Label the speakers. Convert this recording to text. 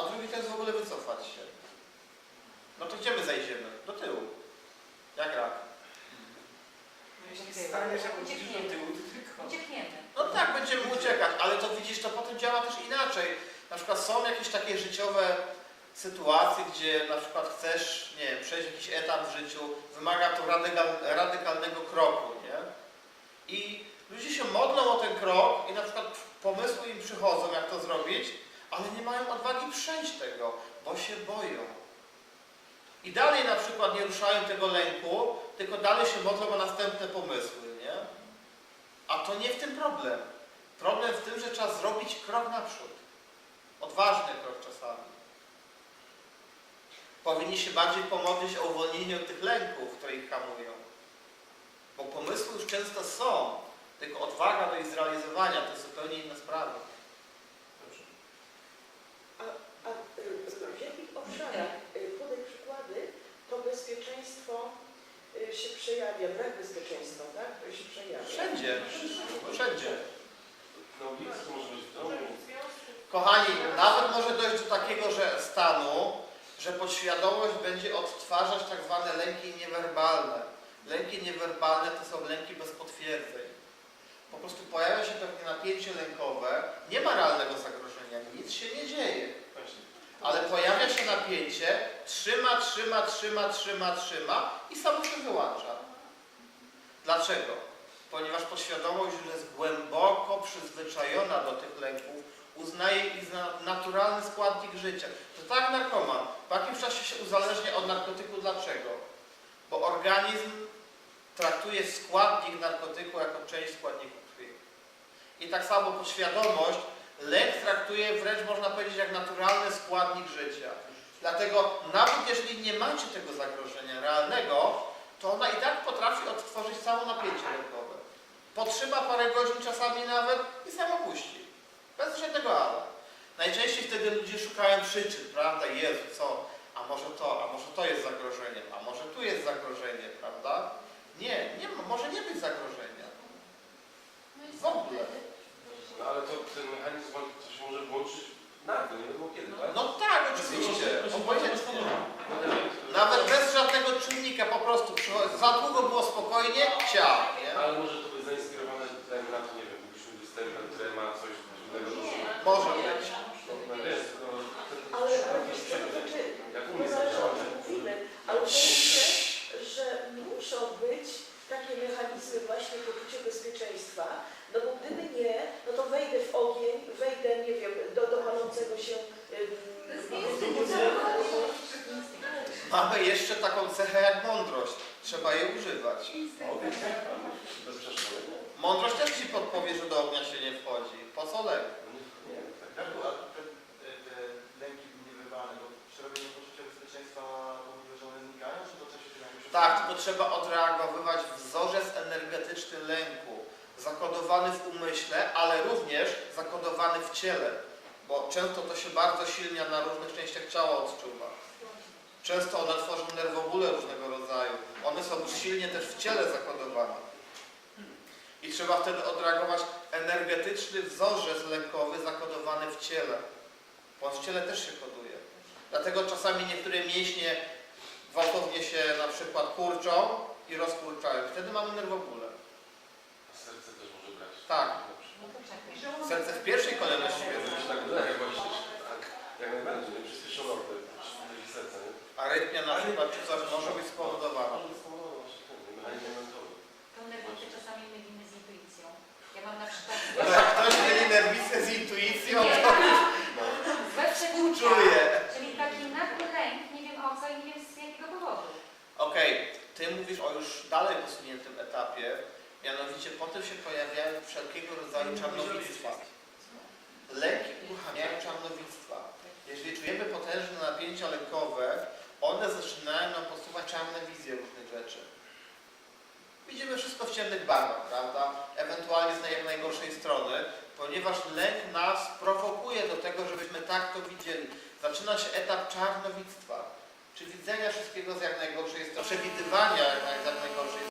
Speaker 1: a drugi to jest w ogóle wycofać się. No to gdzie my zajdziemy? Do tyłu. Jak rak.
Speaker 2: No jeśli staniesz albo pójdziesz do tyłu, to tylko.
Speaker 3: Uciekniemy.
Speaker 1: No tak, będziemy uciekać, ale to widzisz, to potem działa też inaczej. Na przykład są jakieś takie życiowe sytuacje, gdzie na przykład chcesz, nie wiem, przejść jakiś etap w życiu, wymaga to radykal, radykalnego kroku, nie? I ludzie się modlą o ten krok i na przykład pomysły im przychodzą, jak to zrobić, ale nie mają odwagi przejść tego, bo się boją. I dalej na przykład nie ruszają tego lęku, tylko dalej się modlą o następne pomysły, nie? A to nie w tym problem. Problem w tym, że trzeba zrobić krok naprzód. Odważny krok czasami. Powinni się bardziej pomodlić o uwolnienie od tych lęków, które ich hamują. Bo pomysły już często są, tylko odwaga do ich zrealizowania to jest zupełnie inna sprawa.
Speaker 4: A, a y, w jakich obszarach, y, podaj przykłady, to bezpieczeństwo y, się przejawia, brak bezpieczeństwa, tak? To się przejawia.
Speaker 1: Wszędzie. Wszędzie.
Speaker 5: To może być w domu.
Speaker 1: Kochani, nawet może dojść do takiego że stanu, że podświadomość będzie odtwarzać tak zwane lęki niewerbalne. Lęki niewerbalne to są lęki bez potwierdzeń. Po prostu pojawia się pewne napięcie lękowe, nie ma realnego zagrożenia, nic się nie dzieje. Ale pojawia napięcie, trzyma, trzyma, trzyma, trzyma, trzyma i samo się wyłącza. Dlaczego? Ponieważ podświadomość już jest głęboko przyzwyczajona do tych lęków, uznaje ich za naturalny składnik życia. To tak narkoman. Po jakimś czasie się uzależnia od narkotyku. Dlaczego? Bo organizm traktuje składnik narkotyku jako część składniku krwi. I tak samo podświadomość lęk traktuje wręcz można powiedzieć jak naturalny składnik życia. Dlatego nawet jeżeli nie macie tego zagrożenia realnego, to ona i tak potrafi odtworzyć całe napięcie lękowe. Potrzyma parę godzin czasami nawet i samo puści. Bez żadnego ale. Najczęściej wtedy ludzie szukają przyczyn, prawda? Jezu, co? A może to, a może to jest zagrożeniem, a może tu jest zagrożenie, prawda? Nie, nie ma, może nie być zagrożenia. W ogóle.
Speaker 5: No ale to ten mechanizm walki to się może włączyć nagle, nie wiadomo kiedy, tak?
Speaker 1: No tak, oczywiście. Obojętnie. Nawet bez żadnego czynnika, po prostu przychodzi- za długo było spokojnie, ciao, nie?
Speaker 5: Ale może to być zainspirowane dajmy na to, nie wiem, byliśmy występem, który ma coś innego do
Speaker 1: Może być.
Speaker 5: No wiesz, no,
Speaker 4: Ale, ale wiesz co, to znaczy,
Speaker 5: jak
Speaker 4: no
Speaker 5: umie
Speaker 4: zależy o
Speaker 5: zadziałać.
Speaker 4: czym mówimy, ale myślę, że muszą być takie mechanizmy właśnie poczucia bezpieczeństwa, no bo gdyby nie, no to wejdę w ogień, wejdę, nie wiem, do, do palącego się ym,
Speaker 1: Mamy jeszcze taką cechę jak mądrość. Trzeba jej używać. Mądrość też ci podpowie, że do ognia się nie wchodzi. Po co lek?
Speaker 5: Tak.
Speaker 6: To
Speaker 1: trzeba odreagowywać wzorzec energetyczny lęku, zakodowany w umyśle, ale również zakodowany w ciele, bo często to się bardzo silnie na różnych częściach ciała odczuwa. Często one tworzą nerwobóle różnego rodzaju. One są silnie też w ciele zakodowane. I trzeba wtedy odreagować energetyczny wzorzec lękowy zakodowany w ciele. Bo on w ciele też się koduje. Dlatego czasami niektóre mięśnie gwałtownie się na przykład kurczą i rozkurczają. Wtedy mamy nerwobóle.
Speaker 5: A serce też może brać.
Speaker 1: Tak.
Speaker 5: Dobrze.
Speaker 3: No czekaj.
Speaker 1: Serce w pierwszej kolejności
Speaker 5: Ja
Speaker 1: jest.
Speaker 5: się tak wydaje właśnie, że tak, jak najbardziej, nie? Przyspieszony oddech, przyspieszenie serca, nie?
Speaker 1: Arytmia na przykład czy coś może być spowodowana.
Speaker 3: Tą nerwicę czasami mylimy z intuicją. Ja mam na przykład
Speaker 1: jak ktoś mieli nerwicę z intuicją, to
Speaker 3: złe przeczucia,
Speaker 1: czuje.
Speaker 3: czyli taki nagły lęk, nie wiem o co i nie wiem z jakiego powodu.
Speaker 1: Okej, ty mówisz o już dalej posuniętym etapie, mianowicie potem się pojawiają wszelkiego rodzaju czarnowictwa. Lęki uruchamiają czarnowictwa. Jeżeli czujemy potężne napięcia lękowe, one nam podsuwać czarne wizje różnych rzeczy. Widzimy wszystko w ciemnych barwach, prawda? Ewentualnie z najgorszej strony, ponieważ lęk nas prowokuje do tego, żebyśmy tak to widzieli. Zaczyna się etap czarnowictwa, czy widzenia wszystkiego z jak najgorszej strony, przewidywania jak, najgorszej